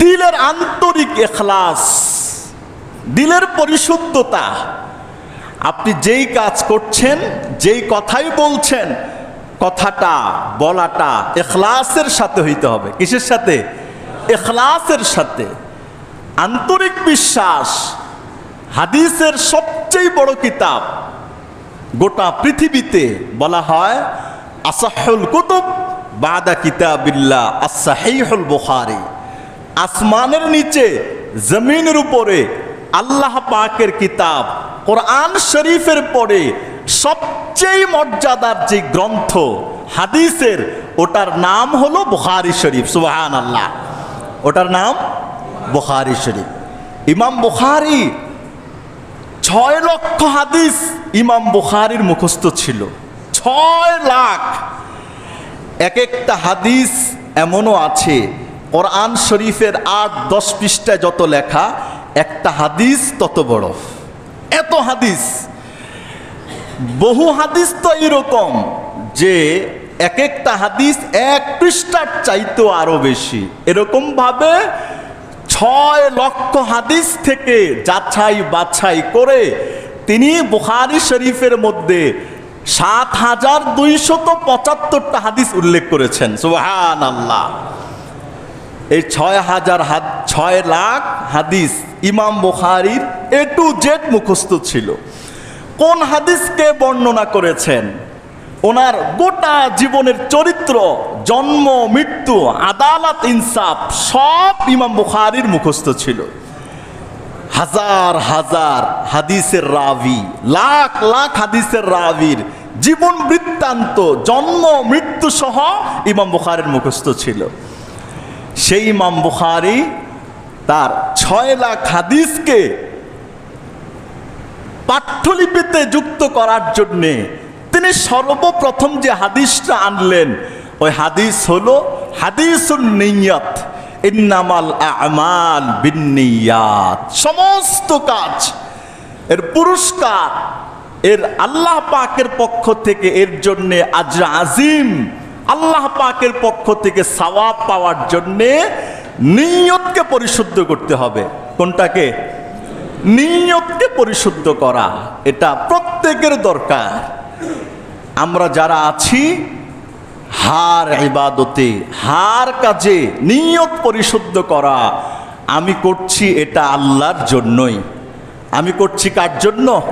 দিলের আন্তরিক এখলাস, দিলের পরিশুদ্ধতা। আপনি যেই কাজ করছেন, যেই কথাই বলছেন, কথাটা, বলাটা এখলাসের সাথে হইতে হবে। কিসের সাথে? এখলাসের সাথে। আন্তরিক বিশ্বাস, হাদিসের সবচেয়ে বড় কিতাব, গোটা পৃথিবীতে বলা হয়, আসাহুল কুতুব বাদা কিতাবিল্লাহ আসাহিহুল বুখারি। আসমানের নিচে, জমিনের উপরে আল্লাহ পাকের কিতাব, কোরআন শরীফের পরে সবচেয়ে মর্যাদার যে গ্রন্থ, হাদিসের, ওটার নাম হলো বুখারি শরীফ সুবাহান আল্লাহ ওটার নাম বুখারি শরীফ। ইমাম বুখারি, ছয় লক্ষ হাদিস ইমাম বুখারির মুখস্থ ছিল। ছয় লাখ। এক একটা হাদিস এমনও আছে কোরআন শরীফের আট, দশ পৃষ্ঠায় যত লেখা, একটা হাদিস তত বড়। এত হাদিস। বহু হাদিস তো এরকম যে এক একটা হাদিস এক পৃষ্ঠার চাইতেও আরও বেশি। এরকম ভাবে ছয় লক্ষ হাদিস থেকে যাচাই বাছাই করে তিনি বুখারি শরীফের মধ্যে সাত হাজার দুইশত পঁচাত্তরটা হাদিস উল্লেখ করেছেন। সুহান আল্লাহ এই ছয় হাজার হাদ, ছয় লাখ হাদিস ইমাম বুখারির এ টু জেড মুখস্থ ছিল। কোন হাদিসকে বর্ণনা করেছেন? ওনার গোটা জীবনের চরিত্র, জন্ম, মৃত্যু, আদালত, ইনসাফ সব ইমাম বুখারির মুখস্থ ছিল। হাজার হাজার হাদিসের রাবি, লাখ লাখ হাদিসের রাবির জীবন বৃত্তান্ত, জন্ম, মৃত্যু সহ ইমাম বুখারের মুখস্থ ছিল। সেই ইমাম বুখারি তার ছয় লাখ হাদিসকে পাঠ্যলিপিতে যুক্ত করার জন্যে তিনি সর্বপ্রথম যে হাদিসটা আনলেন, ওই হাদিস হলো হাদিসুল নিয়ত, ইন্নামাল আমাল বিনিয়াত সমস্ত কাজ এর পুরস্কার এর আল্লাহ পাকের পক্ষ থেকে এর জন্যে আজ আজিম আল্লাহ পাকের পক্ষ থেকে সওয়াব পাওয়ার জন্যে নিয়তকে পরিশুদ্ধ করতে হবে। কোনটাকে? নিয়তকে পরিশুদ্ধ করা। এটা প্রত্যেকের দরকার। আমরা যারা আছি, হার ইবাদতে, হার কাজে নিয়ত পরিশুদ্ধ করা, আমি করছি এটা আল্লাহর জন্যই। আমি করছি কার জন্য?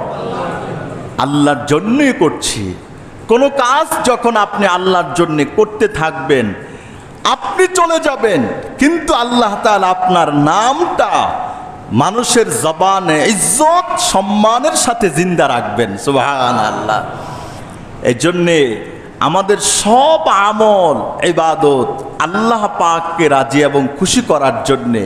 আল্লাহর জন্যই করছি। কোনো কাজ যখন আপনি আল্লাহর জন্য করতে থাকবেন, আপনি চলে যাবেন, কিন্তু আল্লাহ তাআলা আপনার নামটা মানুষের জবানে ইজ্জত, সম্মানের সাথে জিন্দা রাখবেন সুবহান আল্লাহ এই জন্যে আমাদের সব আমল, ইবাদত আল্লাহ পাককে রাজি এবং খুশি করার জন্যে